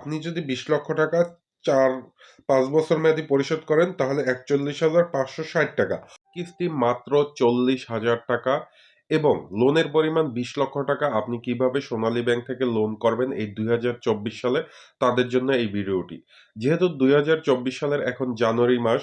আপনি যদি বিশ লক্ষ টাকা চার, পাঁচ বছর মেয়াদি পরিশোধ করেন, তাহলে একচল্লিশ হাজার পাঁচশো ষাট টাকা। কিস্তি মাত্র চল্লিশ হাজার টাকা এবং লোনের পরিমাণ বিশ লক্ষ টাকা আপনি কীভাবে সোনালী ব্যাংক থেকে লোন করবেন এই দুই হাজার চব্বিশ সালে, তাদের জন্য এই ভিডিওটি। যেহেতু দুই হাজার চব্বিশ সালের এখন জানুয়ারি মাস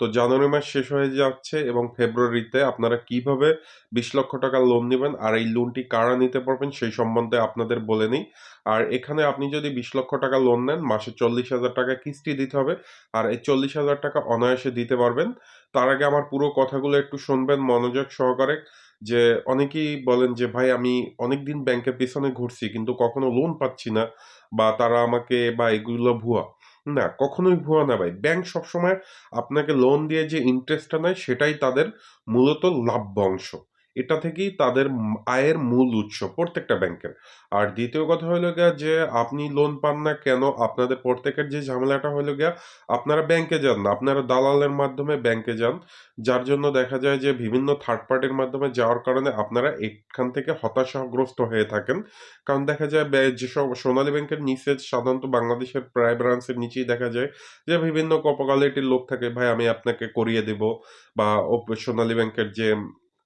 তো জানুয়ারি মাস শেষ হয়ে যাচ্ছে এবং ফেব্রুয়ারিতে আপনারা কীভাবে বিশ লক্ষ টাকা লোন নেবেন আর এই লোনটি কারা নিতে পারবেন সেই সম্বন্ধে আপনাদের বলে নিই। আর এখানে আপনি যদি বিশ লক্ষ টাকা লোন নেন, মাসে চল্লিশ হাজার টাকা কিস্তি দিতে হবে আর এই চল্লিশ হাজার টাকা অনায়াসে দিতে পারবেন। তার আগে আমার পুরো কথাগুলো একটু শুনবেন, মনোযোগ সহকারে। যে অনেকেই বলেন যে, ভাই, আমি অনেক দিন ব্যাংকের পেছনে ঘুরছি, কিন্তু কখনো লোন পাচ্ছি না বা তারা আমাকে বা এগুলো ভুয়া। না, কখনোই ভুয়া না ভাই। ব্যাংক সবসময় আপনাকে লোন দিয়ে যে ইন্টারেস্টটা নেয়, সেটাই তাদের মূলত লাভ্য অংশ। এটা থেকেই তাদের আয়ের মূল উৎস প্রত্যেকটা ব্যাংকের। আর দ্বিতীয় কথা হইল গিয়া যে আপনি লোন পান না কেন? আপনাদের প্রত্যেকের যে ঝামেলাটা হইল গিয়া আপনারা ব্যাংকে যান না। আপনারা দালালের মাধ্যমে ব্যাংকে যান। যার জন্য দেখা যায় যে বিভিন্ন থার্ড পার্টির মাধ্যমে যাওয়ার কারণে আপনারা এখান থেকে হতাশাগ্রস্ত হয়ে থাকেন। কারণ দেখা যায় যেসব সোনালী ব্যাংকের নিচে সাধারণত বাংলাদেশের প্রায় ব্রাঞ্চের নিচেই দেখা যায় যে বিভিন্ন কোয়ালিটির লোক থাকে, "ভাই আমি আপনাকে করিয়ে দিবো" বা সোনালী ব্যাংকের যে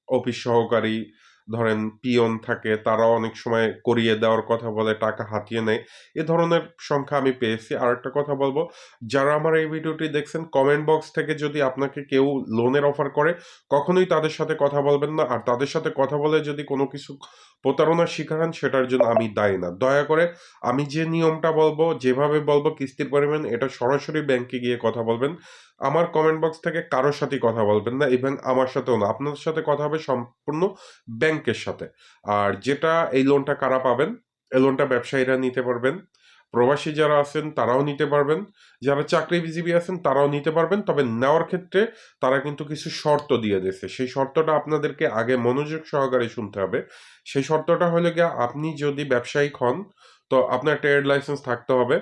অফিস সহকারী ধরেন পিয়ন থাকে তারাও অনেক সময় করিয়ে দেওয়ার কথা বলে, টাকা হাতিয়ে নেয়। এ ধরনের সংখ্যা আমি পেয়েছি। আরেকটা কথা বলব, যারা আমার এই ভিডিওটি দেখছেন কমেন্ট বক্স থেকে যদি আপনাকে কেউ লোনের অফার করে, কখনোই তাদের সাথে কথা বলবেন না। আর তাদের সাথে কথা বলে যদি কোনো কিছু প্রতারণার শিকার হন সেটার জন্য আমি দায়ী না। দয়া করে আমি যে নিয়মটা বলব, যেভাবে বলব কিস্তির পরিমাণ এটা সরাসরি ব্যাংকে গিয়ে কথা বলবেন। আমার কমেন্ট বক্স থেকে কারোর সাথেই কথা বলবেন না ইভেন আমার সাথেও না। আপনাদের সাথে কথা হবে সম্পূর্ণ ব্যাংকের সাথে। আর যেটা এই লোনটা কারা পাবেন? এই লোনটা ব্যবসায়ীরা নিতে পারবেন। প্রবাসী যারা আছেন তারাও নিতে পারবেন। যারা চাকরিজীবী আছেন তারাও নিতে পারবেন। তবে নেওয়ার ক্ষেত্রে তারা কিন্তু কিছু শর্ত দিয়ে দিয়েছে। সেই শর্তটা আপনাদেরকে আগে মনোযোগ সহকারে শুনতে হবে। সেই শর্তটা হলে গিয়ে আপনি যদি ব্যবসায়িক হন, তো আপনার ট্রেড লাইসেন্স থাকতে হবে।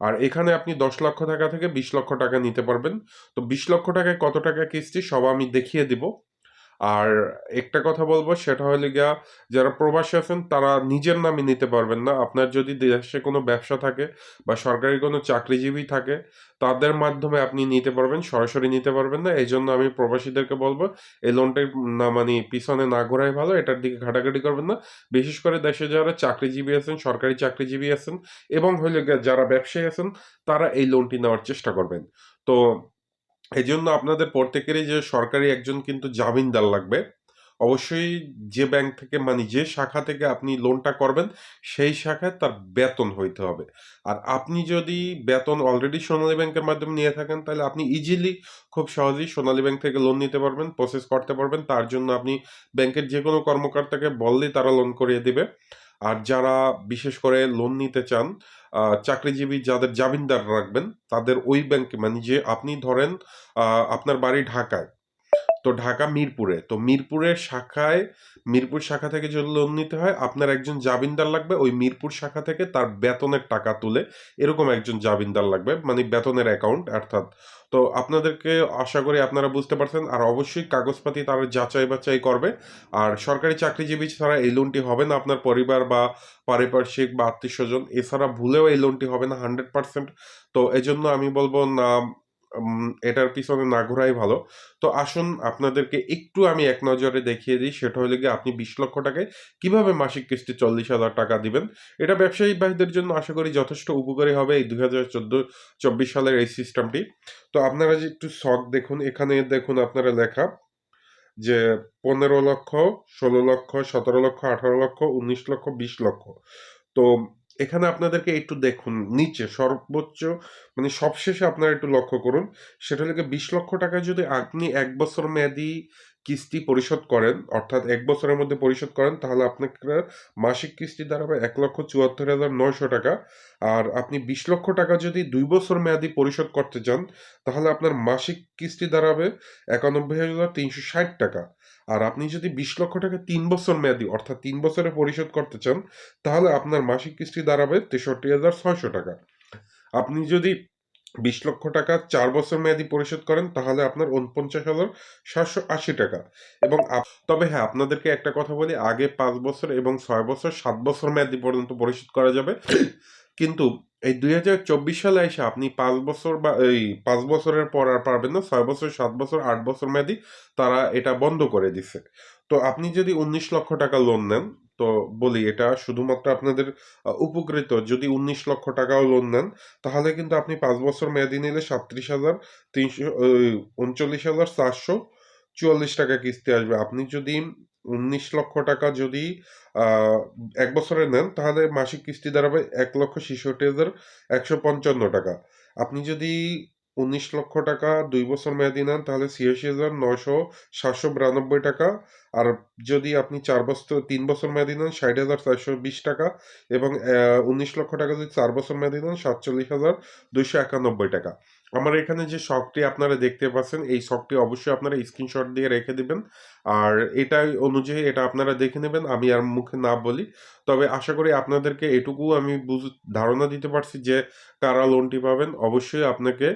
আর এখানে আপনি ১০ লক্ষ টাকা থেকে ২০ লক্ষ টাকা নিতে পারবেন। তো ২০ লক্ষ টাকায় কত টাকা কিস্তি সব আমি দেখিয়ে দিব। আর একটা কথা বলব সেটা হলো গিয়া যারা প্রবাসী আছেন তারা নিজের নামে নিতে পারবেন না। আপনার যদি দেশে কোনো ব্যবসা থাকে বা সরকারি কোনো চাকরিজীবী থাকে তাদের মাধ্যমে আপনি নিতে পারবেন, সরাসরি নিতে পারবেন না। এই জন্য আমি প্রবাসীদেরকে বলব এই লোনটাই না মানে পিছনে না ঘোরাই ভালো। এটার দিকে ঘাটাঘাটি করবেন না। বিশেষ করে দেশে যারা চাকরিজীবী আছেন, সরকারি চাকরিজীবী আছেন এবং হইল যারা ব্যবসায়ী আছেন তারা এই লোনটি নেওয়ার চেষ্টা করবেন। তো এজন্য আপনাদের প্রত্যেকেরই যে সরকারি একজন কিন্তু জামিনদার লাগবে। অবশ্যই যে ব্যাংক থেকে মানে যে শাখা থেকে আপনি লোনটা করবেন সেই শাখায় তার বেতন হইতে হবে। আর আপনি যদি বেতন অলরেডি সোনালী ব্যাংকের মাধ্যমে নিয়ে থাকেন তাহলে আপনি ইজিলি খুব সহজেই সোনালী ব্যাংক থেকে লোন নিতে পারবেন, প্রসেস করতে পারবেন। তার জন্য আপনি ব্যাংকের যে কোনো কর্মকর্তাকে বললেই তারা লোন করিয়ে দিবে। আর যারা বিশেষ করে লোন নিতে চান, চাকরিজীবী যাদের জামিনদার রাখবেন তাদের ওই ব্যাংকে মানে যে আপনি ধরেন আপনার বাড়ি ঢাকায়। তো ঢাকা মিরপুরে। তো মিরপুরের শাখায়, মিরপুর শাখা থেকে যদি লোন নিতে হয়, আপনার একজন জামিনদার লাগবে। ওই মিরপুর শাখা থেকে তার বেতনের টাকা তুলে এরকম একজন জামিনদার লাগবে। মানে বেতনের অ্যাকাউন্ট অর্থাৎ। তো আপনাদেরকে আশা করি আপনারা বুঝতে পারছেন। আর অবশ্যই কাগজপাতি তারা যাচাই-বাচাই করবে। আর সরকারি চাকরিজীবী ছাড়া এই লোনটি হবে না আপনার পরিবার বা পারিপার্শ্বিক বা আত্মীয় স্বজন এছাড়া ভুলেও এই লোনটি হবে না 100% তো এজন্য আমি বলব, না এটার পিছনে না ঘোরাই ভালো। তো আসুন আপনাদেরকে একটু আমি এক নজরে দেখিয়ে দিই সেটা হলো গিয়ে আপনি ২০ লক্ষ টাকায় কীভাবে মাসিক কিস্তি ৪০,০০০ টাকা দিবেন। এটা ব্যবসায়ী ভাইদের জন্য আশা করি যথেষ্ট উপকারী হবে এই ২০১৪-২৪ সালের এই সিস্টেমটি। তো আপনারা যে একটু শখ দেখুন, এখানে দেখুন আপনারা লেখা যে ১৫ লক্ষ, ১৬ লক্ষ, ১৭ লক্ষ, ১৮ লক্ষ, ১৯ লক্ষ, ২০ লক্ষ। তো এখানে আপনাদেরকে একটু দেখুন, নিচে সর্বোচ্চ মানে সবশেষে আপনারা একটু লক্ষ্য করুন। সেটা হলো বিশ লক্ষ টাকা যদি আপনি এক বছর মেয়াদি কিস্তি পরিশোধ করেন, অর্থাৎ এক বছরের মধ্যে পরিশোধ করেন তাহলে আপনার মাসিক কিস্তি দাঁড়াবে ১,৭৪,৯০০ টাকা। আর আপনি ২০ লক্ষ টাকা যদি দুই বছর মেয়াদি পরিশোধ করতে চান তাহলে আপনার মাসিক কিস্তি দাঁড়াবে ৯১,৩৬০ টাকা। আর আপনি যদি ২০ লক্ষ টাকা তিন বছর মেয়াদি অর্থাৎ তিন বছরে পরিশোধ করতে চান তাহলে আপনার মাসিক কিস্তি দাঁড়াবে ৬৩,৬০০ টাকা। আপনি যদি ২০ লক্ষ টাকা চার বছর মেয়াদি পরিশোধ করেন তাহলে আপনার ৪৯,৭৮০ টাকা এবং তবে হ্যাঁ, আপনাদেরকে একটা কথা বলি আগে পাঁচ বছর এবং ছয় বছর, সাত বছর মেয়াদি পর্যন্ত পরিশোধ করা যাবে। কিন্তু এই ২০২৪ সালে এসে আপনি পাঁচ বছর বা এই পাঁচ বছরের পর আর পারবেন না। ছয় বছর, সাত বছর, আট বছর মেয়াদি তারা এটা বন্ধ করে দিছে। তো আপনি যদি ১৯ লক্ষ টাকা লোন নেন, তো বলি এটা শুধুমাত্র আপনাদের উপকৃত যদি ১৯ লক্ষ টাকাও লোন নেন, তাহলে কিন্তু আপনি পাঁচ বছর মেয়াদি নিলে ৩৭,৩০০ ওই ৩৯,৪৪৪ টাকা কিস্তি আসবে। আপনি যদি ১৯ লক্ষ টাকা যদি এক বছরে নেন, তাহলে মাসিক কিস্তি দাঁড়াবে ১,৬৬,১৫৫ টাকা। আপনি যদি ১৯ লক্ষ টাকা দুই বছর মেয়াদি নেন, তাহলে ৮৬,৯০০,৭৯২ টাকা। আর যদি আপনি চার বছর তিন বছর মেয়াদি নেন, ৬০,৪২০ টাকা এবং উনিশ লক্ষ টাকা যদি চার বছর মেয়াদি নেন, ৪৭,২৯১ টাকা। আমার এখানে যে শখটি আপনারা দেখতে পাচ্ছেন, এই শখটি অবশ্যই আপনারা স্ক্রিনশট দিয়ে রেখে দিবেন। আর এটাই অনুযায়ী এটা আপনারা দেখে নেবেন। আমি আর মুখে না বলি। তবে আশা করি আপনাদেরকে এটুকু আমি বুঝ ধারণা দিতে পারছি যে কারা লোনটি পাবেন। অবশ্যই আপনাকে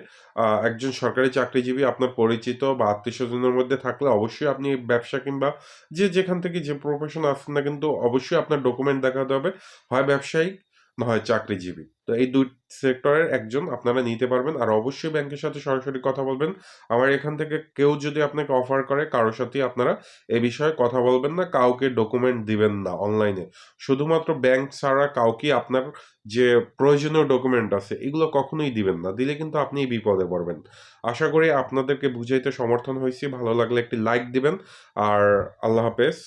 একজন সরকারি চাকরিজীবী আপনার পরিচিত বা আত্মীয়স্বজনের মধ্যে থাকলে অবশ্যই আপনি ব্যবসা কিংবা যে যেখান থেকে যে প্রফেশন আছেন না কিন্তু অবশ্যই আপনার ডকুমেন্ট দেখাতে হবে। হয় ব্যবসায়িক, না হয় চাকরিজীবী। তো এই ২ সেক্টরের একজন আপনারা নিতে পারবেন। আর অবশ্যই ব্যাংকের সাথে সরাসরি কথা বলবেন। আমার এখান থেকে কেউ যদি আপনাকে অফার করে, কারও সাথেই আপনারা এ বিষয়ে কথা বলবেন না। কাউকে ডকুমেন্ট দিবেন না অনলাইনে। শুধুমাত্র ব্যাংক ছাড়া কাউকেই আপনার যে প্রয়োজনীয় ডকুমেন্ট আছে, এগুলো কখনোই দিবেন না। দিলে কিন্তু আপনিই বিপদে পড়বেন। আশা করি আপনাদেরকে বুঝাইতে সমর্থন হয়েছি ভালো লাগলে একটি লাইক দিবেন। আর আল্লাহ হাফেজ।